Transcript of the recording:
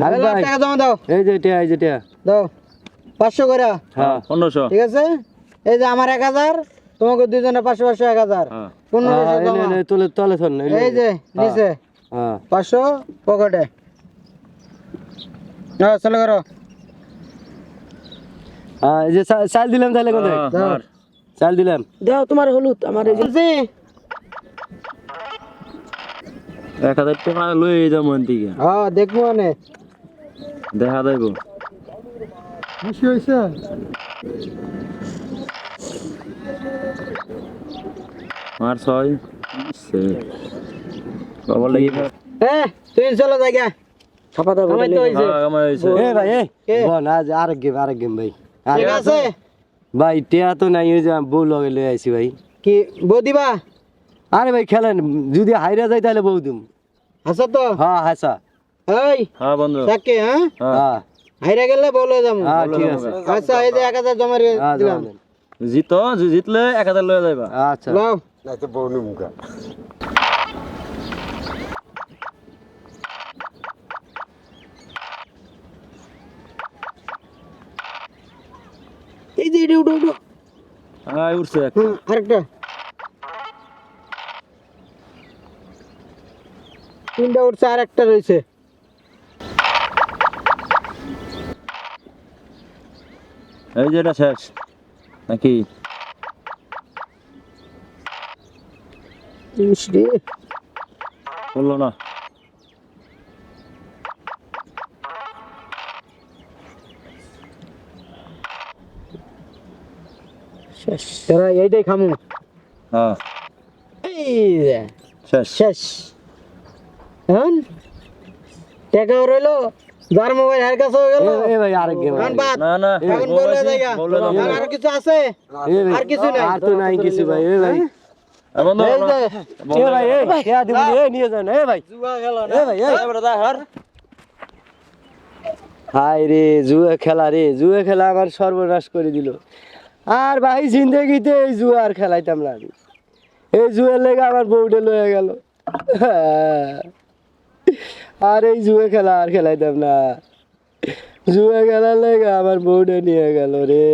টাকা জমা দাও। এই যে টিয়া এই যে টিয়া দাও। পাঁচশো করে। হ্যাঁ। পনেরোশো। ঠিক আছে? এই যে আমার এক হাজার তোমাকে দুজনে পাঁচশো পাঁচশো এক হাজার। হ্যাঁ। পনেরোশো হ্যাঁ, জমা। এনে, এনে, তুলে তলে থন এই এই যে নিচে। হ্যাঁ। পাঁচশো পকেটে। হ্যাঁ চলে করো। হ্যাঁ এই যে চাল দিলাম তাহলে কোথায়? হ্যাঁ। মার। চাল দিলাম। দাও তোমার হলুদ আমার এই যে। এক হাজার টাকা লই মন থেকে হ্যাঁ দেখব মানে দেখা যাইব খুশি হয়েছে? মার ছয়। সে লাগি হ্যাঁ তুই চলো জায়গা ছাপা দাও আমার হয়েছে। হ্যাঁ, আমার হয়েছে। এ ভাই এ বল আজ আরেক গেম আরেক গেম ভাই। ঠিক আছে? ভাই টিয়া তো নাই ওই যে বউ লগে আইছি ভাই। কি বউ দিবা? আরে ভাই খেলেন। যদি হাইরা যায় তাহলে বউ দিম। আচ্ছা তো? হ্যাঁ হাসা। এই হ্যাঁ বন্ধু। হ্যাঁ? হ্যাঁ। হাইরা গেলে বলে হ্যাঁ ঠিক আছে। আচ্ছা এই যে জমা দিলাম। যাবেন। জিত জিতলে এক হাজার লয়ে যাইবা। আচ্ছা। এই যে এটা উঠো উঠো। হ্যাঁ উঠছে আরেকটা। তিনটা উঠছে আর একটা রয়েছে এই যে এটা শেষ। নাকি? বলল না। তারা এইটাই খামু। হ্যাঁ। শেষ। শেষ। হ্যাঁ টাকা রইল? যার মোবাইল হার কাছে হয়ে গেল। এ- ভাই আরেক গেম না না এখন বলে জায়গা আর কিছু আছে? আর কিছু নাই। আর তো নাই কিছু ভাই এ ভাই। হাই রে জুয়া খেলা রে জুয়া খেলা আমার সর্বনাশ করে দিল। আর ভাই জিন্দগিতে এই জুয়া আর খেলাইতাম না আমি। এই জুয়ার লেগে আমার বউটা লয়ে গেল। আর এই জুয়ে খেলা আর খেলাইতাম না। জুয়া খেলার লেগে আমার বউটা নিয়ে গেল রে।